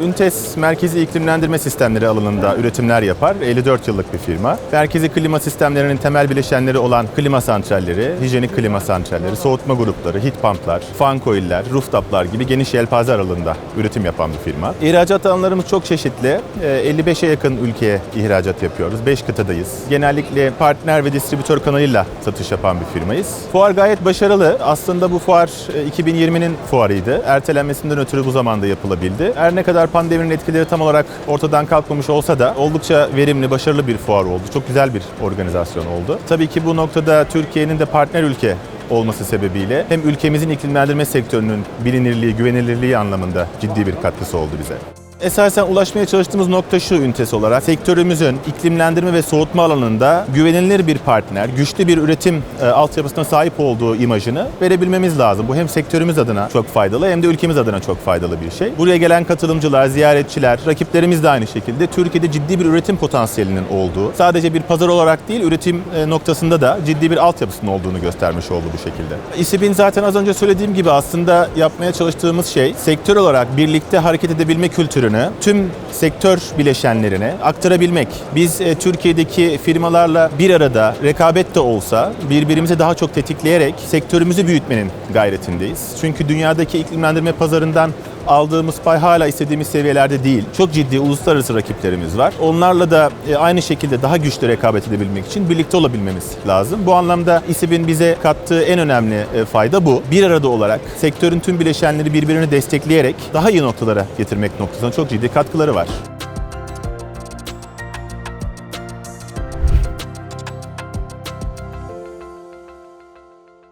Üntes merkezi iklimlendirme sistemleri alanında üretimler yapar. 54 yıllık bir firma. Merkezi klima sistemlerinin temel bileşenleri olan klima santralleri, hijyenik klima santralleri, soğutma grupları, heat pumplar, fan coil'ler, rooftoplar gibi geniş yelpaze aralığında üretim yapan bir firma. İhracat alanlarımız çok çeşitli. Ee, 55'e yakın ülkeye ihracat yapıyoruz. 5 kıtadayız. Genellikle partner ve distribütör kanalıyla satış yapan bir firmayız. Fuar gayet başarılı. Aslında bu fuar e, 2020'nin fuarıydı. Ertelenmesinden ötürü bu zamanda yapılabildi. Her ne kadar pandeminin etkileri tam olarak ortadan kalkmamış olsa da oldukça verimli, başarılı bir fuar oldu. Çok güzel bir organizasyon oldu. Tabii ki bu noktada Türkiye'nin de partner ülke olması sebebiyle hem ülkemizin iklimlendirme sektörünün bilinirliği, güvenilirliği anlamında ciddi bir katkısı oldu bize. Esasen ulaşmaya çalıştığımız nokta şu ünitesi olarak sektörümüzün iklimlendirme ve soğutma alanında güvenilir bir partner, güçlü bir üretim e, altyapısına sahip olduğu imajını verebilmemiz lazım. Bu hem sektörümüz adına çok faydalı hem de ülkemiz adına çok faydalı bir şey. Buraya gelen katılımcılar, ziyaretçiler, rakiplerimiz de aynı şekilde Türkiye'de ciddi bir üretim potansiyelinin olduğu, sadece bir pazar olarak değil üretim e, noktasında da ciddi bir altyapısının olduğunu göstermiş oldu bu şekilde. İSİB'in zaten az önce söylediğim gibi aslında yapmaya çalıştığımız şey sektör olarak birlikte hareket edebilme kültürünü tüm sektör bileşenlerine aktarabilmek. Biz e, Türkiye'deki firmalarla bir arada rekabet de olsa birbirimizi daha çok tetikleyerek sektörümüzü büyütmenin gayretindeyiz. Çünkü dünyadaki iklimlendirme pazarından aldığımız pay hala istediğimiz seviyelerde değil. Çok ciddi uluslararası rakiplerimiz var. Onlarla da e, aynı şekilde daha güçlü rekabet edebilmek için birlikte olabilmemiz lazım. Bu anlamda İSİB'in bize kattığı en önemli e, fayda bu. Bir arada olarak sektörün tüm bileşenleri birbirini destekleyerek daha iyi noktalara getirmek noktasında çok ciddi katkıları var.